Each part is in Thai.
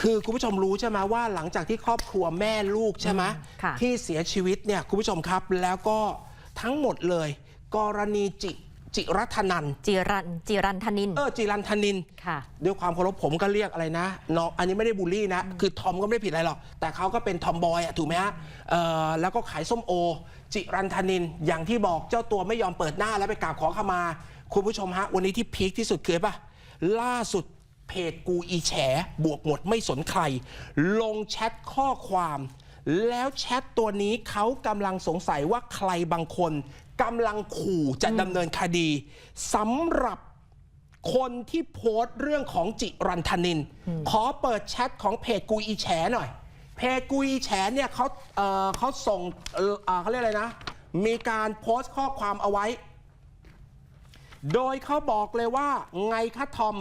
คือคุณผู้ชมรู้ใช่ไหมว่าหลังจากที่ครอบครัวแม่ลูกใช่ไหมค่ะ ที่เสียชีวิตเนี่ยคุณผู้ชมครับแล้วก็ทั้งหมดเลย กรณีจิจิรัตนันจิรันจิรันธนิน เออจิรันธนิน ค่ะ ด้วยความเคารพผมก็เรียกอะไรนะน้องอันนี้ไม่ได้บูลลี่นะ คือทอมก็ไม่ได้ผิดอะไรหรอก แต่เขาก็เป็นทอมบอยอะถูกไหมฮะเอ่อแล้วก็ขายส้มโอ จิรันธนิน อย่างที่บอกเจ้าตัวไม่ยอมเปิดหน้าแล้วไปกราบขอขมา คุณผู้ชมฮะ วันนี้ที่พีคที่สุดคืออะไรปะล่าสุด เพจกูอีแฉ บวกหมดไม่สนใคร ลงแชทข้อความ แล้วแชทตัวนี้เขากำลังสงสัยว่าใครบางคนกำลังขู่จะดำเนินคดีสำหรับคนที่โพสต์เรื่องของจิรันธนิน ขอเปิดแชทของเพจกูอีแฉหน่อย เพจกูอีแฉเนี่ยเขาเอ่อเขาส่งเอ่อเขาเรียกอะไรนะ มีการโพสต์ข้อความเอาไว้ โดยเขาบอกเลยว่าไงคะทอม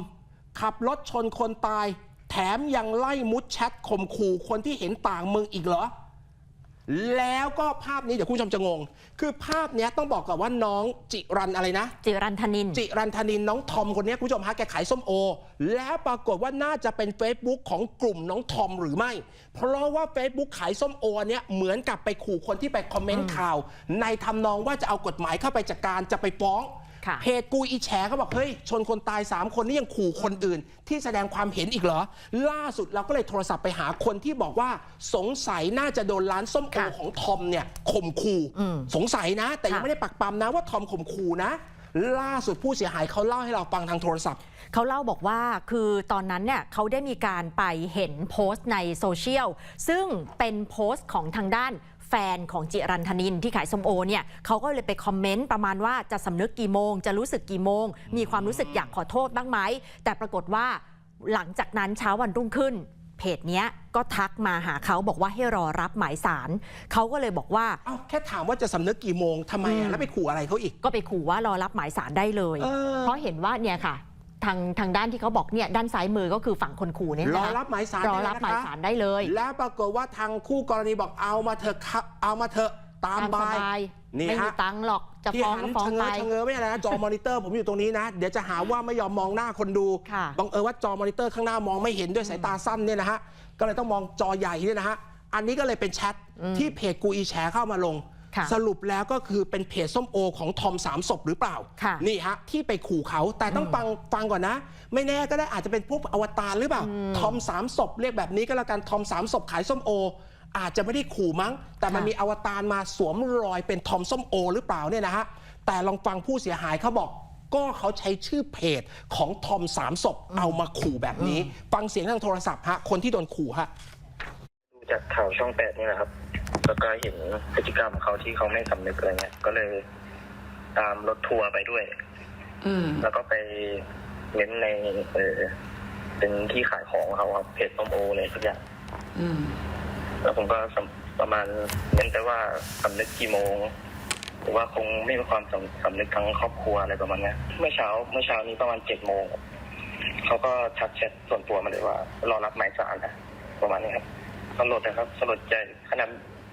ขับรถชนคนตาย แถมยังไล่มุดแชทข่มขู่คนที่เห็นต่างมึงอีกเหรอ แล้วก็ภาพนี้เดี๋ยวคุณผู้ชมจะงง คือภาพเนี้ยต้องบอกก่อนว่าน้องจิรันอะไรนะ จิรันธนิน จิรันธนินน้องทอมคนนี้คุณผู้ชมฮะแกขายส้มโอ แล้วปรากฏว่าน่าจะเป็น Facebook ของกลุ่มน้องทอมหรือไม่ เพราะว่า Facebook ขายส้มโอเนี้ยเหมือนกับไปขู่คนที่ไปคอมเมนต์ข่าว ในทำนองว่าจะเอากฎหมายเข้าไปจัดการจะไปฟ้องค่ะ เพจกูอีแฉเขาบอกเฮ้ยชนคนตาย 3 คนนี่ยังขู่คนอื่น ที่แสดงความเห็นอีกเหรอ ล่าสุดเราก็เลยโทรศัพท์ไปหาคนที่บอกว่าสงสัยน่าจะโดนร้านส้มโอค่ะของทอมเนี่ยข่มขู่อืมสงสัยนะ แต่ยังค่ะไม่ได้ปักปั๊มนะว่าทอมข่มขู่นะ ล่าสุดผู้เสียหายเขาเล่าให้เราฟังทางโทรศัพท์เขาเล่าบอกว่าคือตอนนั้นเนี่ยเขาได้มีการไปเห็นโพสต์ในโซเชียลซึ่งเป็นโพสต์ของทางด้าน แฟนของจิรันธนินที่ขายส้มโอเนี่ยเขาก็เลยไปคอมเมนต์ประมาณว่าจะสำนึกกี่โมง จะรู้สึกกี่โมง มีความรู้สึกอยากขอโทษบ้างไหม แต่ปรากฏว่าหลังจากนั้นเช้าวันรุ่งขึ้น เพจเนี้ยก็ทักมาหาเขาบอกว่าให้รอรับหมายสารเขาก็เลยบอกว่าเอ้าแค่ถามว่าจะสำนึกกี่โมงทำไมอือะมแล้วไปขู่อะไรเขาอีกก็ไปขู่ว่ารอรับหมายสารได้เลยเออเพราะเห็นว่าเนี่ยค่ะ ทางทางด้านที่เขาบอกเนี่ยด้านซ้ายมือก็คือฝั่งคนขู่เนี่ยรนะอคะรับหมายสารรอได้รับนะหมายคะสารได้เลยแล้วปรากฏว่าทางคู่กรณีบอกเอามาเถอะครับเอามาเถอะตามตามสบายบายนี่ไม่มีฮะ ตังค์หรอกจะที่ฟ้องหัก็นฟ้องชะเง้ไปอชะเง้อไม่อะไรนะจอมอนิเตอร์ผมอยู่ตรงนี้นะ เดี๋ยวจะหาว่าไม่ยอมมองหน้าคนดูค่ะ บังเอิญว่าจอมอนิเตอร์ข้างหน้ามองไม่เห็นด้วยสายตาสั้นเนี่ยนะฮะก็เลยต้องมองจอใหญ่เนี่ยนะฮะอันนี้ก็เลยเป็นแชทที่เพจกูอีแชร์เข้ามาลงค่ะ สรุปแล้วก็คือเป็นเพจส้มโอของทอมสามศพหรือเปล่าค่ะนี่ฮะ ที่ไปขู่เขาแต่ต้องฟังฟังก่อนนะ ไม่แน่ก็ได้อาจจะเป็นพวกอวตารหรือเปล่า ทอมสามศพเรียกแบบนี้ก็แล้วกันทอมสามศพขายส้มโอ อาจจะไม่ได้ขู่มั้ง แต่มันค่ะมีอวตารมาสวมรอยเป็นทอมส้มโอ หรือเปล่าเนี่ยนะฮะแต่ลองฟังผู้เสียหายเขาบอกก็เขาใช้ชื่อเพจของทอมสามศพเอามาขู่แบบนี้ ฟังเสียงทางโทรศัพท์ฮะคนที่โดนขู่ฮะดูจากข่าวช่องแปดนี่แหละครับ แล้วก็เห็นพฤติกรรมเขาที่เขาไม่สำนึกอะไรเงี้ย ก็เลยตามรถทัวร์ไปด้วย อืม แล้วก็ไปเน้นในเออเป็นที่ขายของเขาครับเพจต้มโอเลยทุกอย่างอืม แล้วผมก็สำประมาณเน้นไปว่าสำนึกกี่โมงหรือว่าคงไม่มีความสำสำนึกทั้งครอบครัวอะไรประมาณเนี้ยเมื่อเช้าเมื่อเช้านี้ประมาณเจ็ดโมงเขาก็ทักแชทส่วนตัวมาเลยว่า รอรับหมายสารนะประมาณนี้ครับสลดนะครับสลดใจขนาด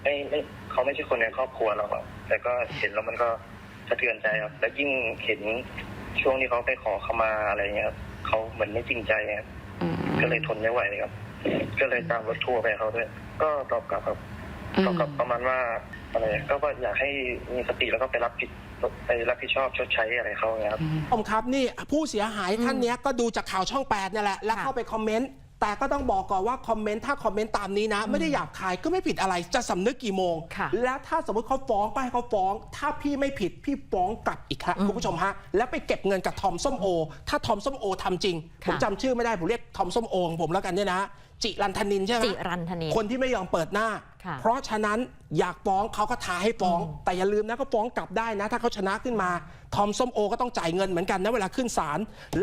ไม่ไม่เขาไม่ใช่คนในครอบครัวเราอะแต่ก็เห็นแล้วมันก็สะเทือนใจครับ แล้วยิ่งเห็นช่วงที่เขาไปขอเข้ามาอะไรเงี้ยครับเขาเหมือนไม่จริงใจครับอืม ก็เลยทนไม่ไหวเลยครับ ก็เลยตามรถทัวร์ไปเขาด้วย ก็ตอบกลับครับตอบกลับประมาณว่าอะไรก็ว่าอยากให้มีสติแล้วก็ไปรับผิดไปรับผิดชอบชดใช้อะไรเขาอย่างเงี้ยครับ ผมครับนี่ผู้เสียหายท่านเนี้ยก็ดูจากข่าวช่องแปดเนี่ยแหละแล้วค่ะเข้าไปคอมเมนต์ แต่ก็ต้องบอกก่อนว่าคอมเมนต์ถ้าคอมเมนต์ตามนี้นะ ไม่ได้หยาบคายก็ไม่ผิดอะไรจะสำนึกกี่โมงค่ะแล้วถ้าสมมติเขาฟ้องก็ให้เขาฟ้อง ถ้าพี่ไม่ผิดพี่ฟ้องกลับอีกครับคุณผู้ชมฮะ แล้วไปเก็บเงินกับทอมส้มโอ ถ้าทอมส้มโอทำจริง ผมค่ะจำชื่อไม่ได้ผมเรียกทอมส้มโอของผมแล้วกันเนี่ยนะ จิรันธนินใช่ไหมจิรันธนิน คนที่ไม่ยอมเปิดหน้า ค่ะเพราะฉะนั้นอยากฟ้องเขาก็ท้าให้ฟ้อง แต่อย่าลืมนะก็ฟ้องกลับได้นะ ถ้าเขาชนะขึ้นมา ทอมส้มโอก็ต้องจ่ายเงินเหมือนกันนะเวลาขึ้นศาล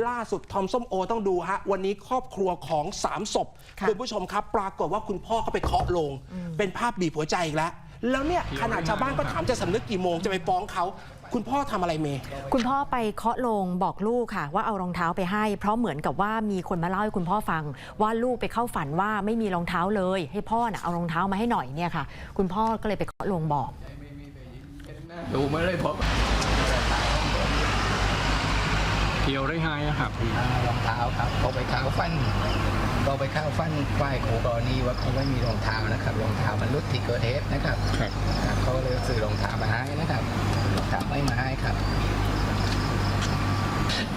ล่าสุดทอมส้มโอต้องดูฮะวันนี้ครอบครัวของสามศพค่ะณผู้ชมครับ ปรากฏว่าคุณพ่อเขาไปเคาะโลง เป็นภาพบีบหัวใจอีกแล้ว แล้วเนี่ยขนาดชาวบ้านก็ถามจะสำนึกกี่โมงจะไปฟ้องเขา คุณพ่อทำอะไรเมย์ คุณพ่อไปเคาะโลงบอกลูกค่ะ ว่าเอารองเท้าไปให้ เพราะเหมือนกับว่ามีคนมาเล่าให้คุณพ่อฟัง ว่าลูกไปเข้าฝันว่าไม่มีรองเท้าเลย ให้พ่อน่ะเอารองเท้ามาให้หน่อยเนี่ยค่ะ คุณพ่อก็เลยไปเคาะโลงบอก ดูไม่เลยเพราะเกี่ยวได้ไงอะครับอ่ารองเท้าครับเขาไปเท้าฟันเราไปเข้าฟันฝ่ายคู่กรณีว่าเขาไม่มีรองเท้านะครับรองเท้ามันรุดที่เกิดเหตุนะครับ ครับครับเขาก็เลย มาให้ครับ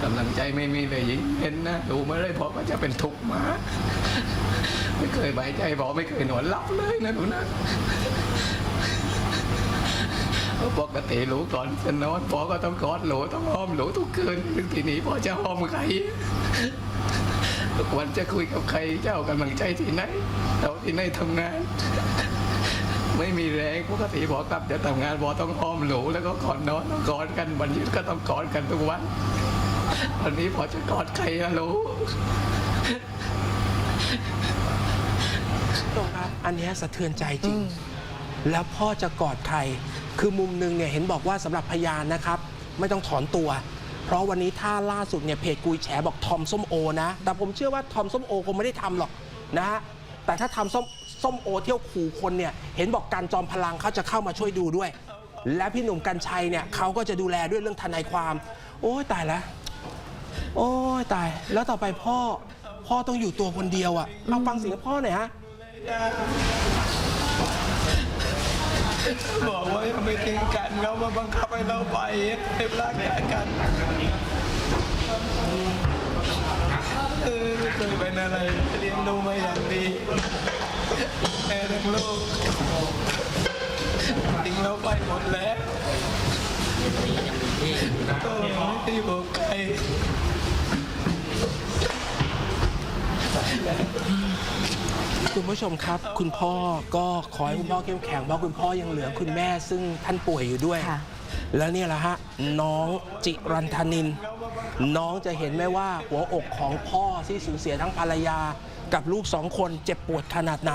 กำลังใจไม่มีเลยยิ่งเห็นนะดูมาเลยบอกว่าจะเป็นทุกข์มา ไม่เคยใบายใจบอกไม่เคยหนอนหลับเลยนะหนูนะปกติหลูก่อนจะนอนพอก็ต้องกอดหลูต้องหอมหลูทุกคืนถึงทีนี้พอจะหอมใครทุกวันจะคุยกับใครเจ้ากำลังใจที่ไหนเราที่ไหนทำงาน ไม่มีแรงปกติบอกกลับจะทำงานบอกต้องหอมหลูแล้วก็ก่อนนอนต้องกอดกันวันหยุดก็ต้องกอดกันทุกวันวันนี้พอจะกอดใครอะหลูตรงครับอันเนี้ยสะเทือนใจจริง แล้วพ่อจะกอดใคร คือมุมหนึงเนี่ยเห็นบอกว่าสำหรับพยานนะครับ ไม่ต้องถอนตัว เพราะวันนี้ถ้าล่าสุดเนี่ยเพจกุยแฉบอกทอมส้มโอนะ แต่ผมเชื่อว่าทอมส้มโอคงไม่ได้ทำหรอกนะฮะแต่ถ้าทำส้ม ส้มโอเที่ยวขู่คนเนี่ยเห็นบอกการจอมพลังเขาจะเข้ามาช่วยดูด้วย และพี่หนุ่มกัญชัยเนี่ยเขาก็จะดูแลด้วยเรื่องทนายความ โอ้ยตายแล้วโอ้ยตาย แล้วต่อไปพ่อพ่อต้องอยู่ตัวคนเดียวอะ่ะลองฟังเสียงพ่อหน่อยฮะบอกว่าอย่าไปทิ้งกันเขามาบังคับให้เราไปให้รักกันเออเคยเป็นอะไรเลี้ยงดูมาอย่างดี แม่ทั้งลูกทิ้งเราไปหมดแล้วโอ้ไม่ได้บอกใครคุณผู้ชมครับ คุณพ่อก็ขอให้คุณพ่อเข้มแข็งเพราะคุณพ่อยังเหลือคุณแม่ซึ่งท่านป่วยอยู่ด้วยค่ะแล้วเนี่ยแหละฮะ น้องจิรันธนิน น้องจะเห็นไหมว่าหัวอกของพ่อที่สูญเสียทั้งภรรยา กับลูกสองคนเจ็บปวดขนาดไหน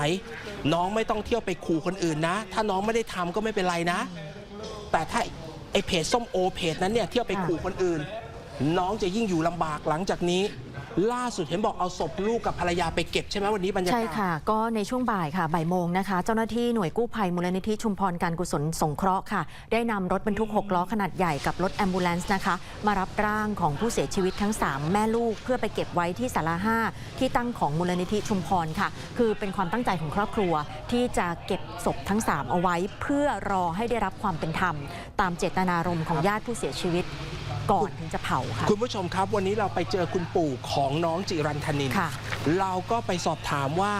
น้องไม่ต้องเที่ยวไปขู่คนอื่นนะ ถ้าน้องไม่ได้ทำก็ไม่เป็นไรนะ แต่ถ้าไอเพจส้มโอเพจนั้นเนี่ยเที่ยวไปขู่คนอื่น น้องจะยิ่งอยู่ลำบากหลังจากนี้ ล่าสุดเห็นบอกเอาศพลูกกับภรรยาไปเก็บใช่ไหมวันนี้บรรยากาศ ใช่ค่ะ ก็ในช่วงบ่ายค่ะบ่ายโมงนะคะ เจ้าหน้าที่หน่วยกู้ภัยมูลนิธิชุมพรการกุศลสงเคราะห์ค่ะ ได้นำรถบรรทุก 6 ล้อขนาดใหญ่กับรถแอมบูเลนส์นะคะ มารับร่างของผู้เสียชีวิตทั้ง 3 แม่ลูก เพื่อไปเก็บไว้ที่ศาลา5ที่ตั้งของมูลนิธิชุมพรค่ะ คือเป็นความตั้งใจของครอบครัว ที่จะเก็บศพทั้ง 3 เอาไว้ เพื่อรอให้ได้รับความเป็นธรรม ตามเจตนารมณ์ของญาติผู้เสียชีวิต ก่อนถึงจะเผาค่ะ คุณผู้ชมครับ วันนี้เราไปเจอคุณปู่ของน้องจิรันธนิน ค่ะ เราก็ไปสอบถามว่า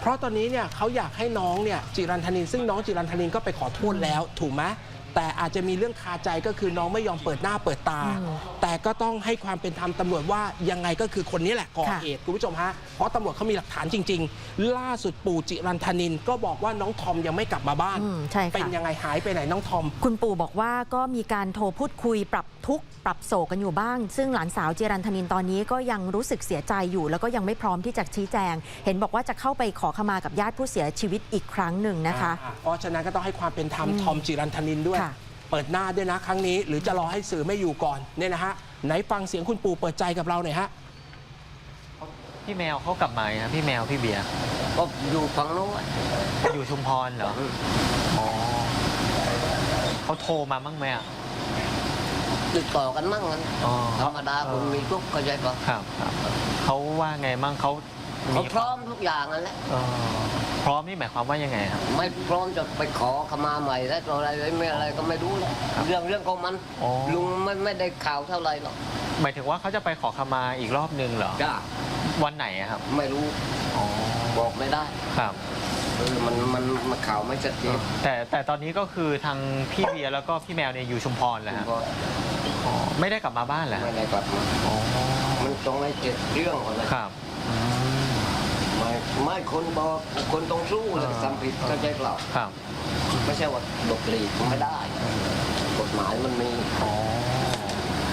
เพราะตอนนี้เนี่ยเขาอยากให้น้องเนี่ยจิรันธนิน ซึ่งน้องจิรันธนินก็ไปขอโทษแล้วถูกไหม แต่อาจจะมีเรื่องคาใจก็คือน้องไม่ยอมเปิดหน้าเปิดตาอืมแต่ก็ต้องให้ความเป็นธรรมตำรวจว่ายังไงก็คือคนนี้แหละก่อค่ะเหตุคุณผู้ชมฮะเพราะตำรวจเขามีหลักฐานจริง ๆ ล่าสุดปู่จิรันธนินก็บอกว่าน้องทอมยังไม่กลับมาบ้านอืมใช่ค่ะเป็นยังไงหายไปไหนน้องทอม คุณปู่บอกว่าก็มีการโทรพูดคุยปรับทุกข์ปรับโศกกันอยู่บ้าง ซึ่งหลานสาวเจรันธนินตอนนี้ก็ยังรู้สึกเสียใจอยู่ แล้วก็ยังไม่พร้อมที่จะชี้แจง เห็นบอกว่าจะเข้าไปขอขมากับญาติผู้เสียชีวิตอีกครั้งหนึ่งนะคะอ่าเพราะฉะนั้นก็ต้องให้ความเป็นธรรมทอมจิรันธนินด้วยค่ะ เปิดหน้าด้วยนะครั้งนี้ หรือจะรอให้สื่อไม่อยู่ก่อนเนี่ยนะฮะไหนฟังเสียงคุณปู่เปิดใจกับเราหน่อยฮะพี่แมวเขากลับมาครับพี่แมวพี่เบียร์ก็อยู่ฝั่งโน้นอยู่ชุมพรเหรออ๋อเขาโทรมาบ้างไหมอะติดต่อกันมั่งนะอ๋อธรรมดาคนมีทุกข์เข้าใจก่อนครับครับเขาว่าไงบ้างเขา เขาพร้อมทุกอย่างนั่นแหละเออพร้อมนี่หมายความว่ายังไงครับ ไม่พร้อมจะไปขอขมาใหม่แล้วอะไรไม่อะไรก็ไม่รู้แหละครับเรื่องเรื่องของมันอ๋อ ลุงไม่ไม่ได้ข่าวเท่าไหร่หรอกหมายถึงว่าเขาจะไปขอขมาอีกรอบนึงเหรอ จ้าวันไหนอะครับไม่รู้อ๋อบอกไม่ได้ครับ เออมันมันมันข่าวไม่ชัดเจนแต่แต่ตอนนี้ก็คือทางพี่เบียร์แล้วก็พี่แมวเนี่ยอยู่ชุมพรแล้วฮะก็อ๋อไม่ได้กลับมาบ้านแล้วไม่ได้กลับมาอ๋อมันต้องให้เจ็ดเรื่องก่อนเลยครับอืม ไม่ไม่คนบอกคนต้องสู้เลยอ่าทำผิดเข้าใจเปล่าครับ ไม่ใช่ว่าหลบหลีกไม่ได้ กฎหมายมันมีอ๋อ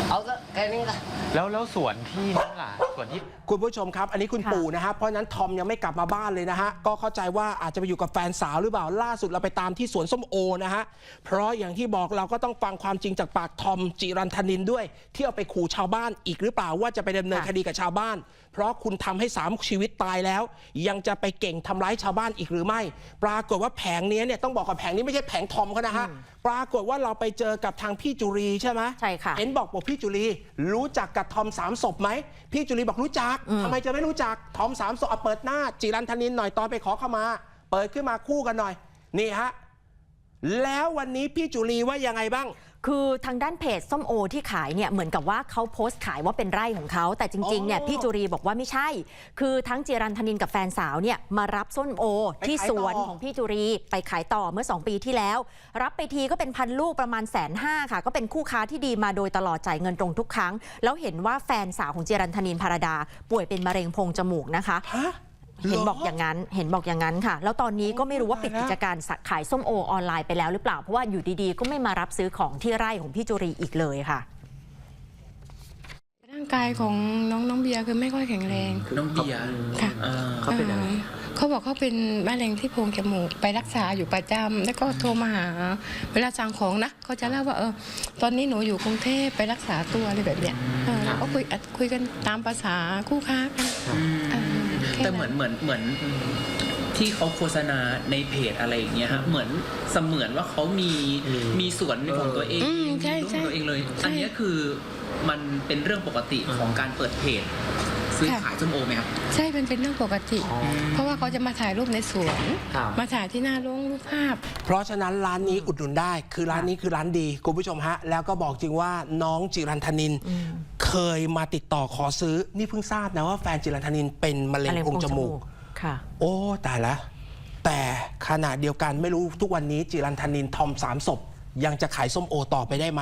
เอาซะแค่นี้ละแล้วแล้วส่วนที่นั่นล่ะ ส่วนที่ คุณผู้ชมครับ อันนี้คุณค่ะ ปู่นะฮะเพราะฉะนั้นทอมยังไม่กลับมาบ้านเลยนะฮะก็เข้าใจว่าอาจจะไปอยู่กับแฟนสาวหรือเปล่าล่าสุดเราไปตามที่สวนส้มโอนะฮะเพราะอย่างที่บอกเราก็ต้องฟังความจริงจากปากทอมจิรันธนินด้วย ที่เอาไปขู่ชาวบ้านอีกหรือเปล่าว่าจะไปดำเนินค่ะคดีกับชาวบ้าน เพราะคุณทำให้สามชีวิตตายแล้ว ยังจะไปเก่งทำร้ายชาวบ้านอีกหรือไม่ ปรากฏว่าแผงนี้เนี่ยต้องบอกกับแผงนี้ไม่ใช่แผงทอมเขานะฮะปรากฏว่าเราไปเจอกับทางพี่จุรีใช่ไหมใช่ค่ะ เห็นบอกบอกพี่จุลีรู้จักกับทอมสามศพไหมพี่จุลีบอกรู้จักทำไมจะไม่รู้จักทอมสามศพเอาเปิดหน้าจิรันธนินหน่อยตอนไปขอเข้ามา เปิดขึ้นมาคู่กันหน่อย นี่ฮะ แล้ววันนี้พี่จุลีว่ายังไงบ้าง คือทางด้านเพจส้มโอที่ขายเนี่ยเหมือนกับว่าเขาโพสต์ขายว่าเป็นไร่ของเขาแต่จริงๆเนี่ยอ๋อพี่จุรีบอกว่าไม่ใช่ คือทั้งจิรันธนินกับแฟนสาวเนี่ยมารับส้มโอไปที่ขายสต่อวนของพี่จุรีไปขายต่อเมื่อ 2 ปีที่แล้ว รับไปทีก็เป็นพันลูกประมาณแสนห้าค่ะ ก็เป็นคู่ค้าที่ดีมาโดยตลอดจ่ายเงินตรงทุกครั้ง แล้วเห็นว่าแฟนสาวของจิรันธนินพารดา ป่วยเป็นมะเร็งโพรงจมูกนะคะฮะ เห็นรบอกอย่างนั้น เห็นบอกอย่างนั้นค่ะ แล้วตอนนี้ก็ไม่รู้ว่าปิดกิจการขายส้มโอออนไลน์ไปแล้วหรือเปล่า เพราะว่าอยู่ดีๆ ก็ไม่มารับซื้อของที่ไร่ของพี่จุรีอีกเลยค่ะ ร่างกายของน้องน้องเบียร์คือไม่ค่อยแข็งแรง น้องเบียร์ค่ะ อ่าเขาเป็นอะไรอ่าเขาบอกเขาเป็นมะเร็งที่โพรงจมูกไปรักษาอยู่ประจำแล้วก็โทรมาหา เวลาสั่งของนะเขาจะเล่าว่าเออตอนนี้หนูอยู่กรุงเทพไปรักษาตัวอะไรแบบเนี้ยเออก็คุยอะคุยกันตามภาษาคู่ค้ากัน อืมอ่าค่ แต่เหมือนเหมือนเหมือนที่เขาโฆษณาในเพจอะไรอย่างเงี้ยฮะเหมือนเสมือนว่าเขามีมีสวนของตัวเองอืมใช่มีรูปใช่ของตัวเองเลยใช่อันเนี้ยคือมันเป็นเรื่องปกติของการเปิดเพจซื้อค่ะขายส้มโอไหมครับใช่มันเป็นเรื่องปกติ เพราะว่าเขาจะมาถ่ายรูปในสวนครับมาถ่ายที่หน้าโรงรูปภาพ เพราะฉะนั้นร้านนี้อุดหนุนได้ คือร้านนี้คือร้านดีคุณผู้ชมฮะ แล้วก็บอกจริงว่าน้องจิรันธนิน เคยมาติดต่อขอซื้อ นี่เพิ่งทราบนะว่าแฟนจิรันธนินเป็นมะเร็งมะเร็งโพรงจมูก ค่ะ โอ้ตายละแต่ขณะเดียวกันไม่รู้ทุกวันนี้จิรันธนินทอมสามศพ ยังจะขายส้มโอต่อไปได้ไหม